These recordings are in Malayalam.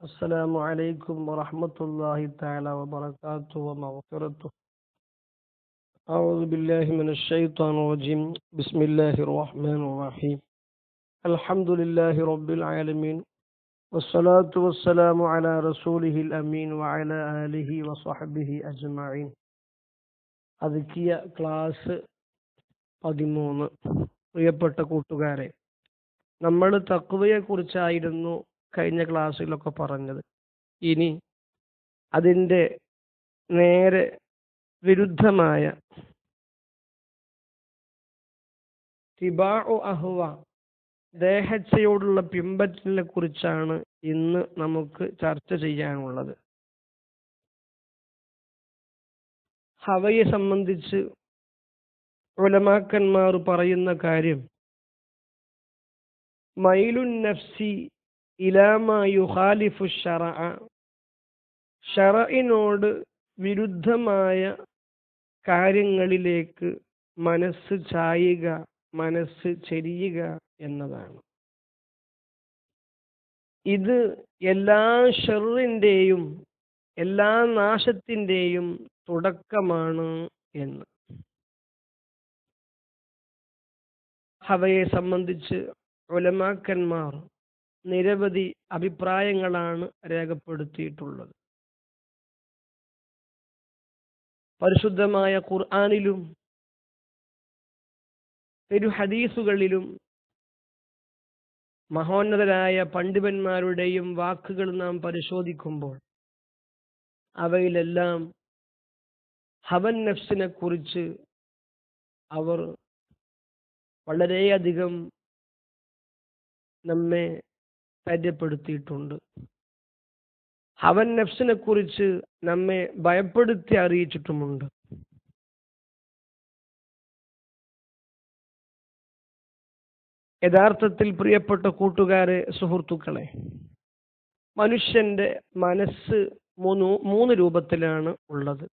السلام عليكم ورحمة الله تعالى وبركاته ومغفرته أعوذ بالله من الشيطان الرجيم بسم الله الرحمن الرحيم الحمد لله رب العالمين والصلاة والسلام على رسوله الأمين وعلى آله وصحبه أجمعين അതുക്കിയ ക്ലാസ് പതിമൂന്ന് പ്രിയപ്പെട്ട കൂട്ടുകാരെ നമ്മൾ തക്കുവയെ കുറിച്ചായിരുന്നു കഴിഞ്ഞ ക്ലാസ്സിലൊക്കെ പറഞ്ഞത്. ഇനി അതിന്റെ നേരെ വിരുദ്ധമായ തിബാഉ അഹ്വ ദേഹച്ചയോടുള്ള പിമ്പറ്റിനെ കുറിച്ചാണ് ഇന്ന് നമുക്ക് ചർച്ച ചെയ്യാനുള്ളത്. ഹവയെ സംബന്ധിച്ച് ഉലമാക്കന്മാർ പറയുന്ന കാര്യം മൈലുൻ നഫ്സി ഇലാമ യുഹാലിഫു ഷറ. ഷറയിനോട് വിരുദ്ധമായ കാര്യങ്ങളിലേക്ക് മനസ്സ് ചായുക മനസ്സ് ചെരിയുക എന്നതാണ്. ഇത് എല്ലാ ഷെറിന്റെയും എല്ലാ നാശത്തിന്റെയും തുടക്കമാണ് എന്ന്. ഹവയെ സംബന്ധിച്ച് ഉലമാക്കന്മാർ നിരവധി അഭിപ്രായങ്ങളാണ് രേഖപ്പെടുത്തിയിട്ടുള്ളത്. പരിശുദ്ധമായ ഖുർആാനിലും പെരു ഹദീസുകളിലും മഹോന്നതരായ പണ്ഡിതന്മാരുടെയും വാക്കുകൾ നാം പരിശോധിക്കുമ്പോൾ അവയിലെല്ലാം ഹവൻ നഫ്സിനെ കുറിച്ച് അവർ വളരെയധികം നമ്മെ പരിചയപ്പെടുത്തിയിട്ടുണ്ട്. അവൻ നഫ്സിനെ കുറിച്ച് നമ്മെ ഭയപ്പെടുത്തി അറിയിച്ചിട്ടുമുണ്ട്. യഥാർത്ഥത്തിൽ പ്രിയപ്പെട്ട കൂട്ടുകാരെ സുഹൃത്തുക്കളെ മനുഷ്യന്റെ മനസ്സ് മൂന്ന് മൂന്ന് രൂപത്തിലാണ് ഉള്ളത്.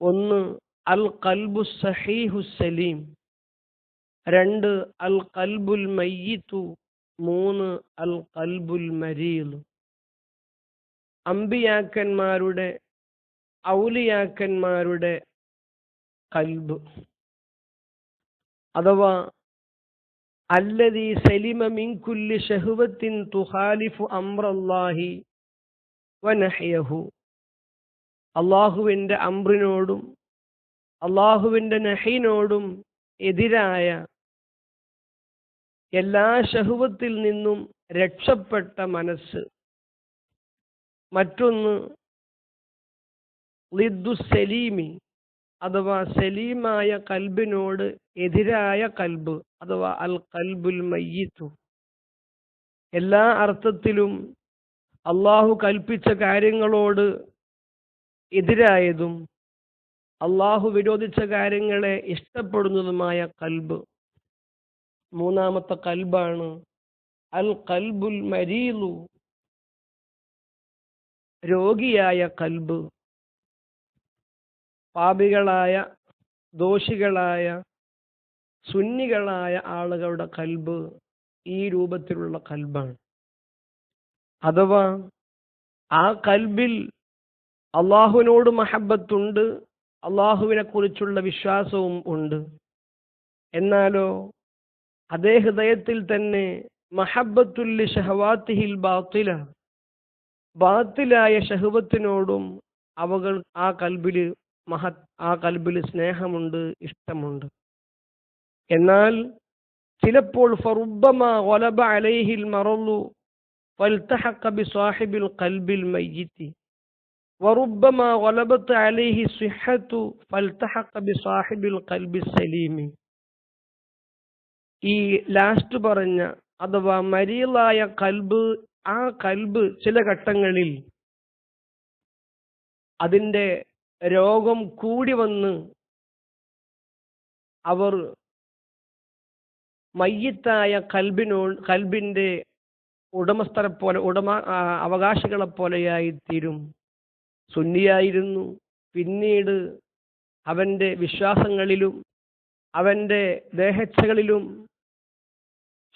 ഒന്ന് അൽ കൽബു സഹീഹു സലീം രണ്ട് അൽ കൽബുൽ മയ്യിത്തു. മൂന്ന് അൽ കൽബുൽ മരീദ്. അമ്പിയാക്കന്മാരുടെ ഔലിയാക്കന്മാരുടെ കൽബ്. അഥവാ അല്ലതി സലിമ മിൻകുല്ലി ഷഹുവത്തിൻ തുഹാലിഫു അമ്രല്ലാഹി വനഹ്യഹു. അള്ളാഹുവിന്റെ അമ്രിനോടും അള്ളാഹുവിന്റെ നഹീനോടും എതിരായ എല്ലാ ഷഹുവത്തിൽ നിന്നും രക്ഷപ്പെട്ട മനസ്സ്. മറ്റൊന്ന് ലിദ്ദു സലീമി അഥവാ സലീമായ കൽബിനോട് എതിരായ കൽബ് അഥവാ അൽ കൽബുൽ മയ്യിത്തു. എല്ലാ അർത്ഥത്തിലും അള്ളാഹു കൽപ്പിച്ച കാര്യങ്ങളോട് എതിരായതും അള്ളാഹു വിരോധിച്ച കാര്യങ്ങളെ ഇഷ്ടപ്പെടുന്നതുമായ കൽബ്. മൂന്നാമത്തെ കൽബാണ്. അൽ കൽബുൽ മരീലു. രോഗിയായ കൽബ്. പാപികളായ ദോഷികളായ സുന്നികളായ ആളുകളുടെ കൽബ് ഈ രൂപത്തിലുള്ള കൽബാണ്. അഥവാ ആ കൽബിൽ അള്ളാഹുവിനോട് മഹബത്തുണ്ട് അള്ളാഹുവിനെ കുറിച്ചുള്ള വിശ്വാസവും ഉണ്ട്. എന്നാലോ അതേ ഹൃദയത്തിൽ തന്നെ മഹബത്തുല്ലി ഷഹവാത്തിഹിൽ ബാത്തില ബാത്തിലായ ഷഹുവത്തിനോടും അവകൾ ആ കൽബില് മഹത് ആ കൽബിൽ സ്നേഹമുണ്ട് ഇഷ്ടമുണ്ട് എന്നാൽ ചിലപ്പോൾ ഫറുബമ ഒലബ അലൈഹിൽ മറന്നു فالتحق بصاحب القلب الميت وربما غلبت عليه الصحة فالتحق بصاحب القلب السليم ഈ ലാസ്റ്റ് പറഞ്ഞ അഥവാ മരിയലായ കൽബ് ആ കൽബ് ചില ഘട്ടങ്ങളിൽ അതിന്റെ രോഗം കൂടി വന്ന് അവർ മയ്യത്തായ കൽബിനോ കൽബിന്റെ ഉടമസ്ഥരെ പോലെ ഉടമ അവകാശികളെ പോലെയായി തീരും സുന്നിയായിരുന്നു. പിന്നീട് അവന്റെ വിശ്വാസങ്ങളിലും അവന്റെ ദേഹച്ചകളിലും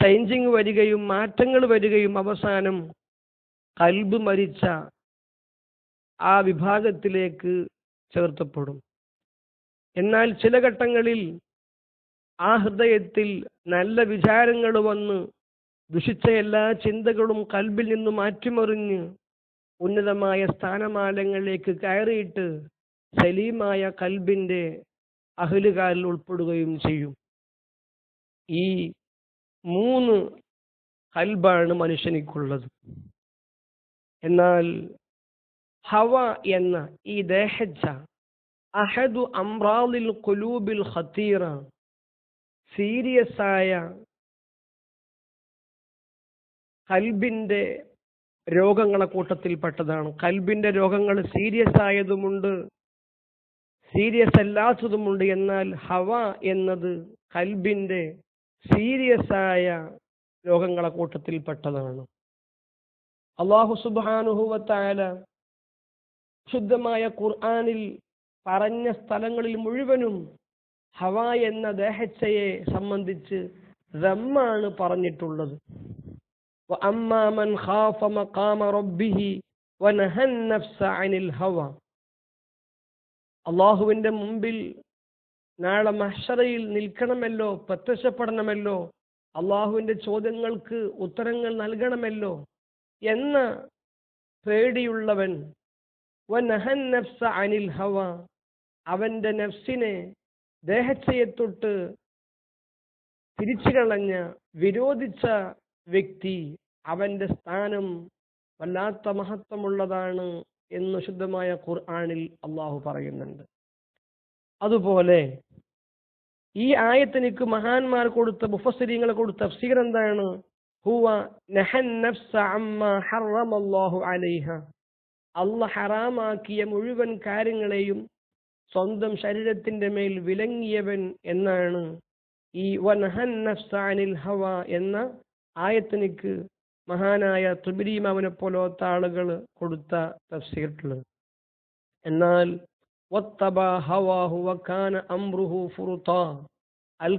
ചേഞ്ചിങ് വരികയും മാറ്റങ്ങൾ വരികയും അവസാനം കൽബ് മരിച്ച ആ വിഭാഗത്തിലേക്ക് ചേർത്തപ്പെടും. എന്നാൽ ചില ഘട്ടങ്ങളിൽ ആ ഹൃദയത്തിൽ നല്ല വിചാരങ്ങൾ വന്ന് ദുഷിച്ച എല്ലാ ചിന്തകളും കൽബിൽ നിന്ന് മാറ്റിമറിഞ്ഞ് ഉന്നതമായ സ്ഥാനമാലങ്ങളിലേക്ക് കയറിയിട്ട് സലീമായ കൽബിന്റെ അഹലുകാരിൽ ഉൾപ്പെടുകയും ചെയ്യും. ഈ മൂന്ന് കൽബാണ് മനുഷ്യനിക്കുള്ളത്. എന്നാൽ ഹവ എന്ന ഈ ദേഹജ അഹദു അംറാലിൽ കുലൂബിൽ ഖത്തീറ സീരിയസ് ആയ കൽബിന്റെ രോഗങ്ങളെ കൂട്ടത്തിൽപ്പെട്ടതാണ്. കൽബിന്റെ രോഗങ്ങൾ സീരിയസ് ആയതുമുണ്ട് സീരിയസ് അല്ലാത്തതുമുണ്ട് എന്നാൽ ഹവ എന്നത് കൽബിന്റെ സീരിയസ് ആയ രോഗങ്ങളെ കൂട്ടത്തിൽ പെട്ടതാണ്. അള്ളാഹു സുബാനുഹുവത്തായ ശുദ്ധമായ ഖുർആാനിൽ പറഞ്ഞ സ്ഥലങ്ങളിൽ മുഴുവനും ഹവ എന്ന ദേഹച്ചയെ സംബന്ധിച്ച് റമ്മാണ് പറഞ്ഞിട്ടുള്ളത്. അള്ളാഹുവിന്റെ മുമ്പിൽ നാളെ മഹ്ഷറയിൽ നിൽക്കണമല്ലോ പ്രത്യക്ഷപ്പെടണമല്ലോ അള്ളാഹുവിന്റെ ചോദ്യങ്ങൾക്ക് ഉത്തരങ്ങൾ നൽകണമല്ലോ എന്ന പേടിയുള്ളവൻ അനിൽ ഹവ അവന്റെ നഫ്സിനെ ദേഹച്ചയെ തൊട്ട് തിരിച്ചു കളഞ്ഞ വിരോധിച്ച വ്യക്തി അവന്റെ സ്ഥാനം വല്ലാത്ത മഹത്വമുള്ളതാണ് എന്ന് ശുദ്ധമായ ഖുർആാനിൽ അള്ളാഹു പറയുന്നുണ്ട്. അതുപോലെ ഈ ആയത്തിനിക്ക് മഹാന്മാർ കൊടുത്ത മുഫസ്സിരിങ്ങൾ കൊടുത്ത തഫ്സീർ എന്താണ്? ഹുവ നഹൻ നഫ്സ അമ്മ ഹറമല്ലാഹു അലൈഹ. അല്ല ഹറാമാക്കിയ മുഴുവൻ കാര്യങ്ങളെയും സ്വന്തം ശരീരത്തിന്റെ മേൽ വിലങ്ങിയവൻ എന്നാണ്. ഈ വനഹൻ നഫ്സ അനിൽ ഹവ എന്ന ആയത്തിനിക്ക് മഹാനായ തുബിരിമാവിനെ പോലത്തെ ആളുകൾ കൊടുത്ത തഫ്സീറിൽ എന്നാൽ അംറുഹു അൽ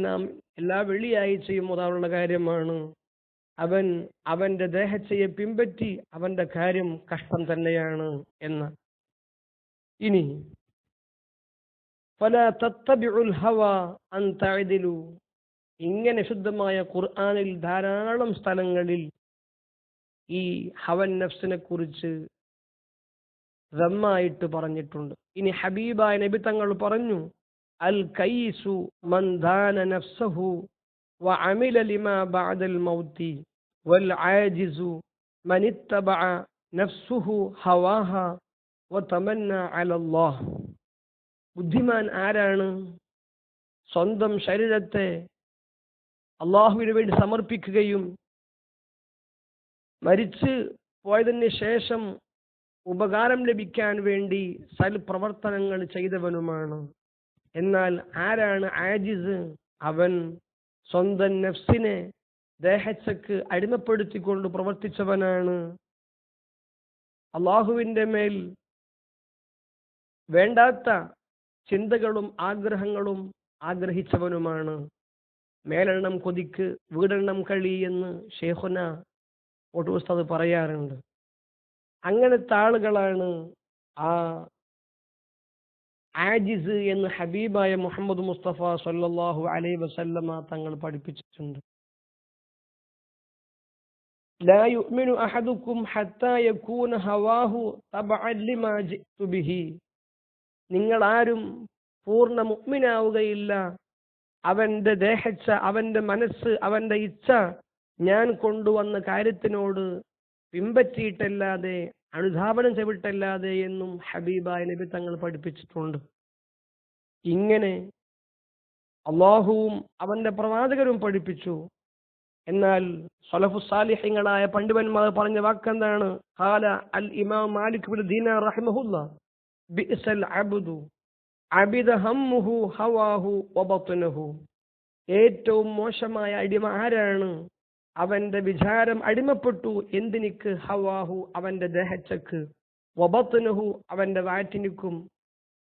നാം എല്ലാ വെള്ളിയാഴ്ചയും മുതാറുള്ള കാര്യമാണ്. അവൻ അവന്റെ ദേഹച്ചയെ പിൻപറ്റി അവന്റെ കാര്യം കഷ്ടം തന്നെയാണ് എന്ന്. ഇനി പല തത്തബിഉൽ ഹവ അൻ ഇങ്ങനെ ശുദ്ധമായ ഖുർആാനിൽ ധാരാളം സ്ഥലങ്ങളിൽ ഈ ഹവൻ നഫ്സിനെ കുറിച്ച് റമ്മായിട്ട് പറഞ്ഞിട്ടുണ്ട് ഇനി ഹബീബായ നബി തങ്ങൾ പറഞ്ഞു അൽ കൈസു മൻ ദാന നഫ്സഹു وعمل لما بعد الموت والعاجز من اتبع نفسه هواها وتمنى على الله ബുദ്ധിമാൻ ആരാണ് സ്വന്തം ശരീരത്തെ അള്ളാഹുവിന് വേണ്ടി സമർപ്പിക്കുകയും മരിച്ച് പോയതിന് ശേഷം ഉപകാരം ലഭിക്കാൻ വേണ്ടി സൽപ്രവർത്തനങ്ങൾ ചെയ്തവനുമാണ്. എന്നാൽ ആരാണ് ആജിസ്? അവൻ സ്വന്തം നഫ്സിനെ ദേഹച്ചക്ക് അടിമപ്പെടുത്തിക്കൊണ്ട് പ്രവർത്തിച്ചവനാണ്. അള്ളാഹുവിന്റെ മേൽ വേണ്ടാത്ത ചിന്തകളും ആഗ്രഹങ്ങളും ആഗ്രഹിച്ചവനുമാണ്. മേലെണ്ണം കൊതിക്ക് വീടെണ്ണം കളി എന്ന് ഷേഖുന ഒട്ടുസ്തത് പറയാറുണ്ട്. അങ്ങനത്തെ ആളുകളാണ് ആ ആജിസ് എന്ന് ഹബീബായ മുഹമ്മദ് മുസ്തഫ സല്ലല്ലാഹു അലൈഹി വസല്ലമ തങ്ങൾ പഠിപ്പിച്ചിട്ടുണ്ട് لا يؤمن أحدكم حتى يكون هواه تبعا لما جئت به നിങ്ങൾ ആരും പൂർണ്ണ മുഗ്മിനാവുകയില്ല അവന്റെ ദേഹച്ച അവന്റെ മനസ്സ് അവന്റെ ഇച്ഛ ഞാൻ കൊണ്ടുവന്ന കാര്യത്തിനോട് പിമ്പറ്റിയിട്ടല്ലാതെ അനുധാപനം ചെയ്തിട്ടല്ലാതെ എന്നും ഹബീബായ നബി തങ്ങൾ പഠിപ്പിച്ചിട്ടുണ്ട്. ഇങ്ങനെ അള്ളാഹുവും അവന്റെ പ്രവാചകരും പഠിപ്പിച്ചു. എന്നാൽ സലഫുസാലിഹ്യങ്ങളായ പണ്ഡിതന്മാർ പറഞ്ഞ വാക്കെന്താണ്? ഹാല അൽ ഇമാം മാലിക് ദീന അബിദ ഹമ്മുഹു ഹവാഹു വബത്നഹു ഏറ്റവും മോശമായ അടിമ ആരാണ്? അവന്റെ വിചാരം അടിമപ്പെട്ടു എന്തിനിക്ക് ഹവാഹു അവന്റെ ദേഹച്ചക്ക് വബത്നഹു അവന്റെ വാറ്റിനിക്കും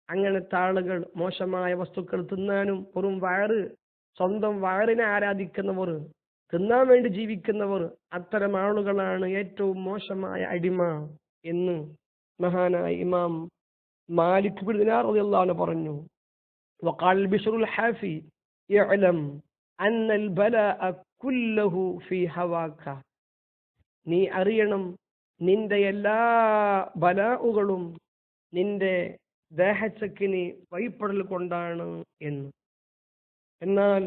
അങ്ങനത്തെ ആളുകൾ മോശമായ വസ്തുക്കൾ തിന്നാനും വെറും വയറ് സ്വന്തം വയറിനെ ആരാധിക്കുന്നവർ തിന്നാൻ വേണ്ടി ജീവിക്കുന്നവർ അത്തരം ആളുകളാണ് ഏറ്റവും മോശമായ അടിമ എന്ന് മഹാനായ ഇമാം മാലിക് ബിൻ ദിനാർ റളിയല്ലാഹു അൻഹു പറഞ്ഞു وقال البشر الحافي اعلم أن البلاء കുല്ലഹു ഫി ഹവാക്ക. നീ അറിയണം നിന്റെ എല്ലാ ബലാവുകളും നിന്റെ ദേഹച്ചക്കിന് വൈപ്പടൽ കൊണ്ടാണ് എന്ന്. എന്നാൽ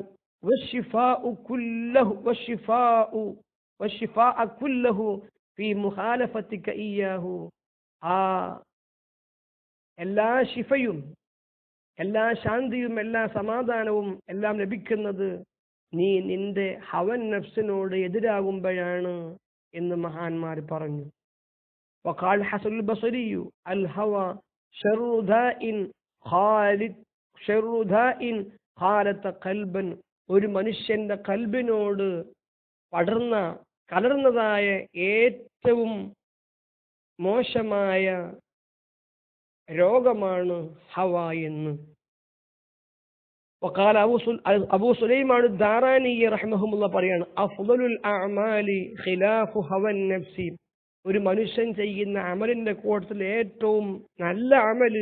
ആ എല്ലാ ശിഫയും എല്ലാ ശാന്തിയും എല്ലാ സമാധാനവും എല്ലാം ലഭിക്കുന്നത് നീ നിന്റെ ഹവൻ നഫ്സിനോട് എതിരാകുമ്പോഴാണ് എന്ന് മഹാന്മാർ പറഞ്ഞു. വഖാൽ ഹസൽ ബസരിയു അൽ ഹവ കൽബൻ ഒരു മനുഷ്യന്റെ കൽബിനോട് പടർന്ന കലർന്നതായ ഏറ്റവും മോശമായ രോഗമാണ് ഹവ എന്ന്. വക്കാല سل... സുൽ سليمان الداراني رحمه الله പറയാണ് അഫ്ദലുൽ അമാലി خلاف ഹവൻ നഫ്സി ഒരു മനുഷ്യൻ ചെയ്യുന്ന അമലിന്റെ കൂട്ടത്തിൽ ഏറ്റവും നല്ല അമൽ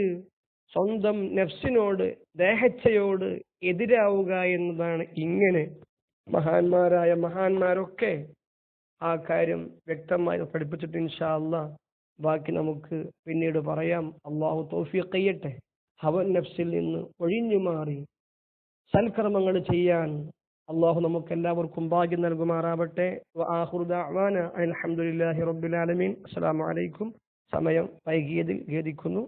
സ്വന്തം നഫ്സിനോട് ദേഹച്ചയോട് എതിരാവുക എന്നതാണ് ഇങ്ങനെ മഹാന്മാരായ മഹാന്മാരൊക്കെ ആ കാര്യം വ്യക്തമായി പഠിപ്പിച്ചിട്ട് ഇൻഷാ ബാക്കി നമുക്ക് പിന്നീട് പറയാം. അള്ളാഹു തോഫിയൊക്കെ ചെയ്യട്ടെ. ഹവൻ നഫ്സിൽ നിന്ന് ഒഴിഞ്ഞു മാറി സൽക്കർമ്മങ്ങൾ ചെയ്യാൻ അള്ളാഹു നമുക്ക് എല്ലാവർക്കും ഭാഗ്യം നൽകുമാറാവട്ടെ. അലഹമുല്ലാഹി റബ്ബുൽ അസ്സാം വലൈക്കും സമയം വൈകിയതിൽ ഖേദിക്കുന്നു.